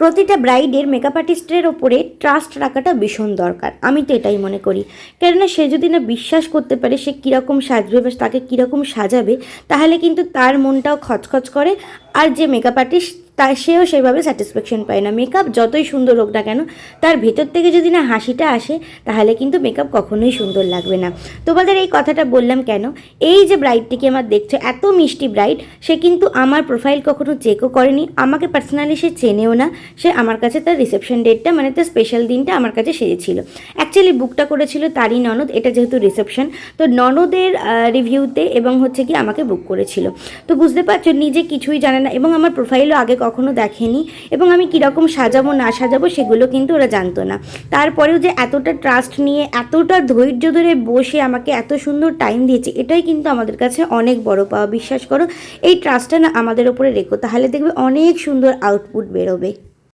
প্রতিটা ব্রাইডের মেকআপ আর্টিস্টের ওপরে ট্রাস্ট রাখাটা ভীষণ দরকার। আমি তো এটাই মনে করি। কেননা সে যদি না বিশ্বাস করতে পারে, সে কীরকম সাজবে বা তাকে কীরকম সাজাবে, তাহলে কিন্তু তার মনটাও খচখচ করে। আর যে মেকআপ আর্টিস্ট তা সেও সেভাবে স্যাটিসফ্যাকশন পায় না। মেকআপ যতই সুন্দর হোক না কেন, তার ভেতর থেকে যদি না হাসিটা আসে, তাহলে কিন্তু মেকআপ কখনোই সুন্দর লাগবে না। তোমাদের এই কথাটা বললাম কেন? এই যে ব্রাইডটিকে আমার দেখছ, এত মিষ্টি ব্রাইড সে কিন্তু আমার প্রোফাইল কখনো চেকও করেনি। আমাকে পার্সোনালি সে চেনেও না। সে আমার কাছে তার রিসেপশন ডেটটা মানে তার স্পেশাল দিনটা আমার কাছে সেজেছিল। অ্যাকচুয়ালি বুকটা করেছিল তারই ননদ, এটা যেহেতু রিসেপশন তো ননদের রিভিউতে এবং হচ্ছে কি আমাকে বুক করেছিল। তো বুঝতে পারছ, নিজে কিছুই জানে না এবং আমার প্রোফাইলও আগে কখনো দেখেনি এবং আমি কীরকম সাজাবো, না সাজাবো সেগুলো কিন্তু ওরা জানতো না। তারপরেও যে এতটা ট্রাস্ট নিয়ে, এতটা ধৈর্য ধরে বসে আমাকে এত সুন্দর টাইম দিয়েছে, এটাই কিন্তু আমাদের কাছে অনেক বড় পাওয়া। বিশ্বাস করো, এই ট্রাস্টটা না আমাদের ওপরে রেখো, তাহলে দেখবে অনেক সুন্দর আউটপুট বেরোবে।